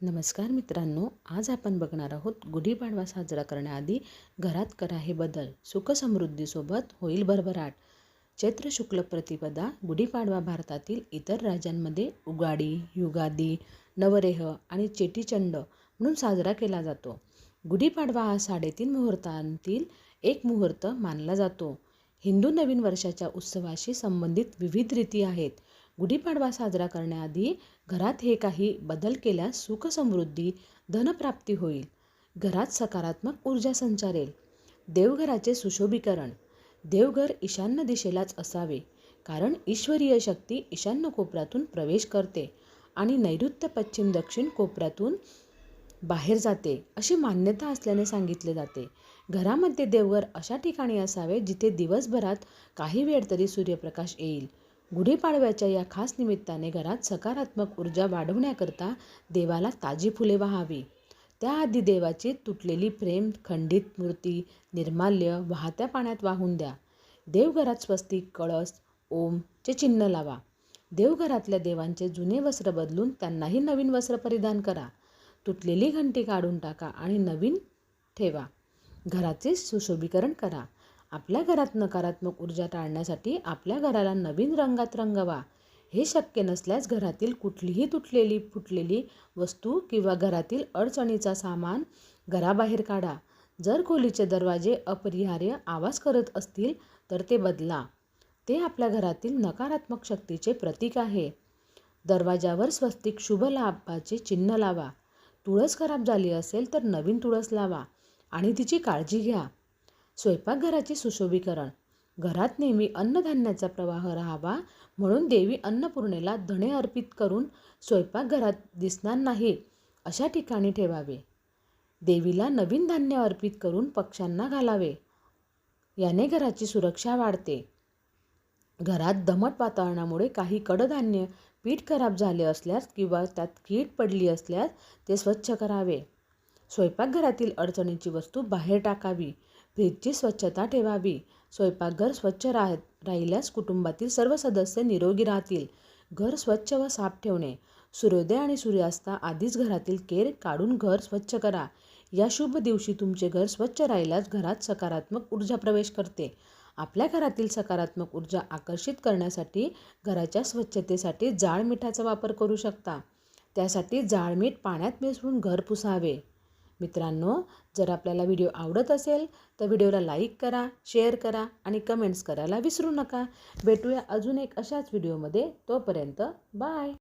नमस्कार मित्रांनो आज आपण बघणार आहोत गुढीपाडवा साजरा करण्याआधी घरात करा हे बदल सुखसमृद्धीसोबत होईल भरभराट. चैत्र शुक्ल प्रतिपदा गुढीपाडवा भारतातील इतर राज्यांमध्ये उगाडी युगादी नवरेह आणि चेटीचंड म्हणून साजरा केला जातो. गुढीपाडवा हा साडेतीन मुहूर्तांतील एक मुहूर्त मानला जातो. हिंदू नवीन वर्षाच्या उत्सवाशी संबंधित विविध रीती आहेत. गुढीपाडवा साजरा करण्याआधी घरात हे काही बदल केल्यास सुखसमृद्धी धनप्राप्ती होईल. घरात सकारात्मक ऊर्जा संचारेल. देवघराचे सुशोभीकरण. देवघर ईशान्य दिशेलाच असावे कारण ईश्वरीय शक्ती ईशान्य कोपऱ्यातून प्रवेश करते आणि नैऋत्य पश्चिम दक्षिण कोपऱ्यातून बाहेर जाते अशी मान्यता असल्याने सांगितले जाते. घरामध्ये देवघर अशा ठिकाणी असावे जिथे दिवसभरात काही वेळ तरी सूर्यप्रकाश येईल. गुढीपाडव्याच्या या खास निमित्ताने घरात सकारात्मक ऊर्जा वाढवण्याकरता देवाला ताजी फुले वाहावी. त्याआधी देवाची तुटलेली प्रेम खंडित मूर्ती निर्माल्य वाहत्या पाण्यात वाहून द्या. देवघरात स्वस्तिक कळस ओमचे चिन्ह लावा. देवघरातल्या देवांचे जुने वस्त्र बदलून त्यांनाही नवीन वस्त्र परिधान करा. तुटलेली घंटी काढून टाका आणि नवीन ठेवा. घराचे सुशोभीकरण करा. आपल्या घरात नकारात्मक ऊर्जा टाळण्यासाठी आपल्या घराला नवीन रंगात रंगवा. हे शक्य नसल्यास घरातील कुठलीही तुटलेली फुटलेली वस्तू किंवा घरातील अडचणीचा सामान घराबाहेर काढा. जर खोलीचे दरवाजे अपरिहार्य आवाज करत असतील तर ते बदला. ते आपल्या घरातील नकारात्मक शक्तीचे प्रतीक आहे. दरवाजावर स्वस्तिक शुभ लाभाचे चिन्ह लावा. तुळस खराब झाली असेल तर नवीन तुळस लावा आणि तिची काळजी घ्या. स्वयंपाकघराचे सुशोभीकरण. घरात नेहमी अन्नधान्याचा प्रवाह राहावा म्हणून देवी अन्नपूर्णेला धणे अर्पित करून स्वयंपाकघरात दिसणार नाही अशा ठिकाणी ठेवावे. देवीला नवीन धान्य अर्पित करून पक्ष्यांना घालावे. याने घराची सुरक्षा वाढते. घरात दमट वातावरणामुळे काही कडधान्य पीठ खराब झाले असल्यास किंवा त्यात कीड पडली असल्यास ते स्वच्छ करावे. स्वयंपाकघरातील अडचणीची वस्तू बाहेर टाकावी. फ्रीजची स्वच्छता ठेवावी. स्वयंपाकघर स्वच्छ राह राहिल्यास कुटुंबातील सर्व सदस्य निरोगी राहतील. घर स्वच्छ व साफ ठेवणे. सूर्योदय आणि सूर्यास्ता आधीच घरातील केर काढून घर स्वच्छ करा. या शुभ दिवशी तुमचे घर स्वच्छ राहिल्यास घरात सकारात्मक ऊर्जा प्रवेश करते. आपल्या घरातील सकारात्मक ऊर्जा आकर्षित करण्यासाठी घराच्या स्वच्छतेसाठी जाळ मिठाचा वापर करू शकता. त्यासाठी जाळ मीठ पाण्यात मिसळून घर पुसावे. मित्रांनो जर आपल्याला व्हिडिओ आवडत असेल तर व्हिडिओला लाईक करा शेअर करा आणि कमेंट्स करायला विसरू नका. भेटूया अजून एक अशाच व्हिडिओमध्ये. तोपर्यंत बाय!